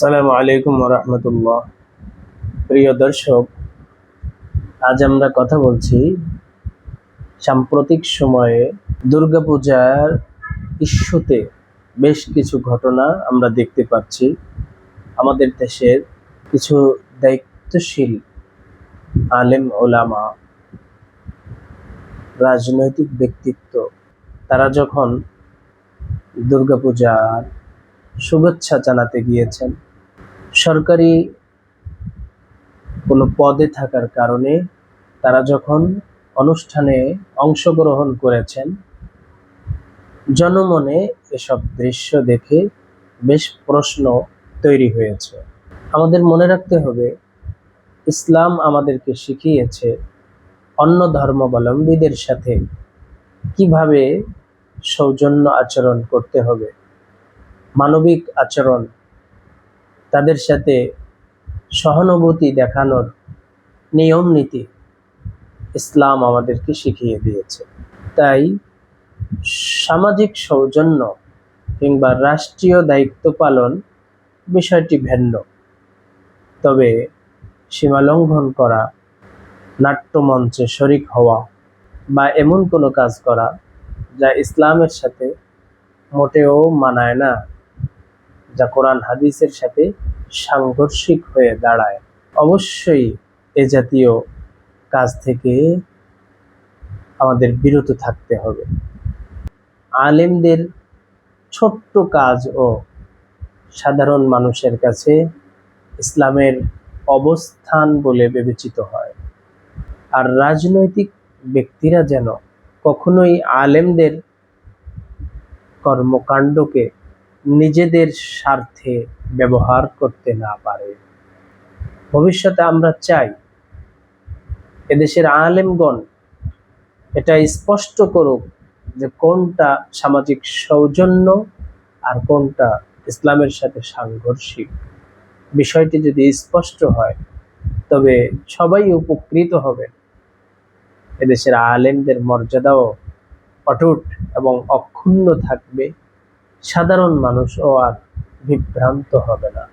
আসসালামু আলাইকুম রহমতুল্লাহ। প্রিয় দর্শক, আজ আমরা কথা বলছি সাম্প্রতিক সময়ে দুর্গাপূজার ইস্যুতে বেশ কিছু ঘটনা আমরা দেখতে পাচ্ছি। আমাদের দেশের কিছু দায়িত্বশীল আলেম ওলামা, রাজনৈতিক ব্যক্তিত্ব, তারা যখন দুর্গাপূজার শুভেচ্ছা জানাতে গিয়েছেন সরকারি কোনো পদে থাকার কারণে তারা যখন অনুষ্ঠানে অংশগ্রহণ করেছেন, জনমনে এসব দৃশ্য দেখে বেশ প্রশ্ন তৈরি হয়েছে। আমাদের মনে রাখতে হবে, ইসলাম আমাদেরকে শিখিয়েছে অন্য ধর্মাবলম্বীদের সাথে কীভাবে সৌজন্য আচরণ করতে হবে, মানবিক আচরণ তাদের সাথে সহানুভূতি দেখানোর নিয়ম নীতি ইসলাম আমাদেরকে শিখিয়ে দিয়েছে। তাই সামাজিক সৌজন্য কিংবা রাষ্ট্রীয় দায়িত্ব পালন বিষয়টি ভিন্ন। তবে সীমালঙ্ঘন করা, নাট্যমঞ্চে শরিক হওয়া বা এমন কোনো কাজ করা যা ইসলামের সাথে মোটেও মানায় না। যা কোরআন হাদিসের সাথে সাংঘর্ষিক হয়ে দাঁড়ায়। অবশ্যই এ জাতীয় কাজ থেকে আমাদের বিরত থাকতে হবে। আলেমদের ছোট্ট কাজ ও সাধারণ মানুষের কাছে ইসলামের অবস্থান বলে বিবেচিত হয়। আর রাজনৈতিক ব্যক্তিরা যেন কখনোই আলেমদের কর্মকাণ্ডকে নিজেদের স্বার্থে ব্যবহার করতে না পারে। ভবিষ্যতে আমরা চাই এদেশের আলেমগণ এটা স্পষ্ট করুক যে কোনটা সামাজিক সৌজন্য আর কোনটা ইসলামের সাথে সাংঘর্ষিক। বিষয়টি যদি স্পষ্ট হয়, তবে সবাই উপকৃত হবে এদেশের আলেমদের মর্যাদাও অটুট এবং অক্ষুণ্ণ থাকবে। সাধারণ মানুষ ও আর বিভ্রান্ত হবে না।